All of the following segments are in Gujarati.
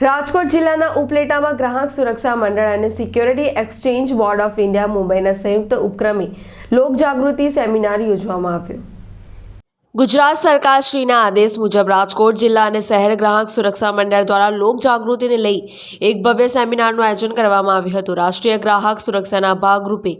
રાજકોટ જિલ્લાના ઉપલેટામાં ગ્રાહક સુરક્ષા મંડળ અને security exchange board of India મુંબઈના સંયુક્ત ઉપક્રમે લોકજાગૃતિ સેમિનાર યોજવામાં આવ્યો. ગુજરાત સરકારશ્રીના આદેશ મુજબ રાજકોટ જિલ્લા અને શહેર ગ્રાહક સુરક્ષા મંડળ દ્વારા લોક જાગૃતિને લઈ એક ભવ્ય સેમિનારનું આયોજન કરવામાં આવ્યું હતું. રાષ્ટ્રીય ગ્રાહક સુરક્ષાના ભાગરૂપે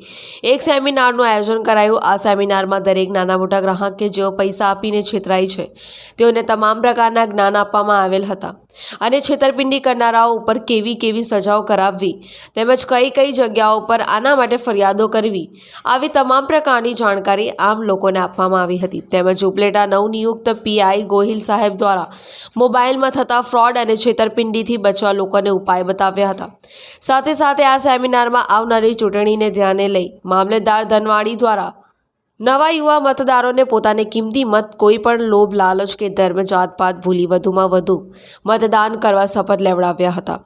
એક સેમિનારનું આયોજન કરાયું. આ સેમિનારમાં દરેક નાના મોટા ગ્રાહક કે જેઓ પૈસા આપીને છેતરાય છે, તેઓને તમામ પ્રકારના જ્ઞાન આપવામાં આવેલ હતા. અને છેતરપિંડી કરનારાઓ ઉપર કેવી કેવી સજાઓ કરાવવી, તેમજ કઈ કઈ જગ્યાઓ પર આના માટે ફરિયાદો કરવી, આવી તમામ પ્રકારની જાણકારી આમ લોકોને આપવામાં આવી હતી. તેમજ ઉપલેટા નવનિયુક્ત પીઆઈ ગોહિલ સાહેબ દ્વારા મોબાઈલમાં થતા ફ્રોડ અને છેતરપિંડીથી બચવા લોકોને ઉપાય બતાવ્યા હતા. સાથે સાથે આ સેમિનારમાં આવનારી ચૂંટણીને ધ્યાને લઈ મામલેદાર ધનવાડી દ્વારા નવા યુવા મતદારોને પોતાને કિંમતી મત કોઈ પણ લોભ, લાલચ કે ધર્મ જાતપાત ભૂલી વધુમાં વધુ મતદાન કરવા શપથ લેવડાવ્યા હતા.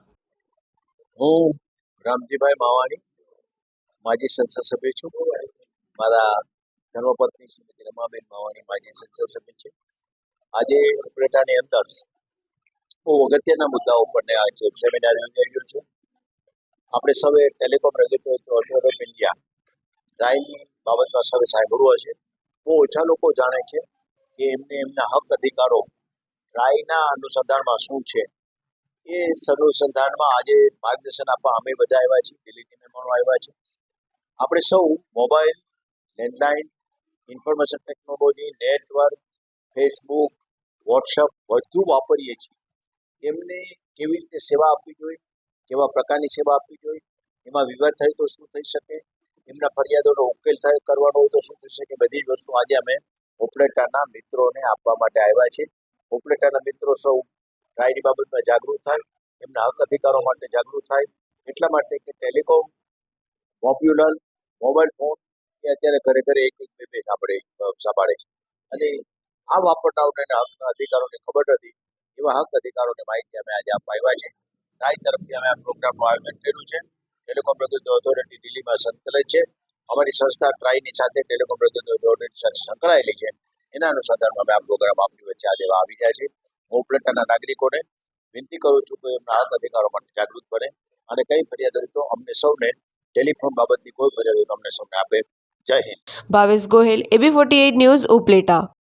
હું રામજીભાઈ માવાણી, માજી સંસદ સભ્ય છું. મારા ધર્મપત્ની શ્રીમતી રમાબેન માવાણી, માજી સંસદ સભ્ય છે. આજે ઉપરેટાની અંદર બહુ અગત્યના મુદ્દાઓ પરને આજે સેમિનાર યોજાઈ છે. આપણે સૌએ telecom regulatory authority of India રાયની બાબતમાં સૌએ સાંભળવું છે. બહુ ઓછા લોકો જાણે છે કે એમને એમના હક અધિકારો રાયના અનુસંધાનમાં શું છે? એ અનુસંધાનમાં આજે માર્ગદર્શન આપવા અમે બધા આવ્યા છીએ, દિલ્હીની મહેમાનો આવ્યા છે. આપણે સૌ mobile landline information technology, network, Facebook WhatsApp બધું વાપરીએ છીએ. એમને કેવી રીતે સેવા આપવી જોઈએ, કેવા પ્રકારની સેવા આપવી જોઈએ, એમાં વિવાદ થાય તો શું થઈ શકે? એમના ફરિયાદોનો ઉકેલ થાય, કરવાનો હોય તો શું થશે કે બધી જ વસ્તુ આજે અમે ઉપલેટાના મિત્રોને આપવા માટે આવ્યા છે ઓપરેટરના મિત્રો સૌ રાયની બાબતમાં જાગૃત થાય, એમના હક અધિકારો માટે જાગૃત થાય. એટલા માટે કે ટેલિકોમ પોપ્યુલર મોબાઈલ ફોન એ અત્યારે ઘરે ઘરે એક એક બે બે સાંભળે છે. અને આ વાપરનારને હકના અધિકારોને ખબર નથી, એવા હક અધિકારોની માહિતી અમે આજે આપવા આવ્યા છે. રાય તરફથી અમે આ પ્રોગ્રામનું આયોજન કર્યું છે. ટેલિકોમ ઓથોરિટી દિલ્હીમાં સંકલિત છે. અમારી સંસ્થા ટ્રાઈની સાથે ટેલિકોમ રેગ્યુલેટરી ઓથોરિટી સાથે સંકળાયેલી છે. એના અનુસંધાનમાં અમે આ પ્રોગ્રામ આપની વચ્ચે આજે આવી રહ્યા છે. હું ઉપલેટાના નાગરિકોને વિનંતી કરું છું કે એમના હક અધિકારો માટે જાગૃત બને અને કઈ ફરિયાદ હોય તો અમને સૌને ટેલિફોન બાબતની કોઈ ફરિયાદ હોય તો અમને સૌને આપે. જય Hind. Bhavesh Gohil A B forty eight news Upleta.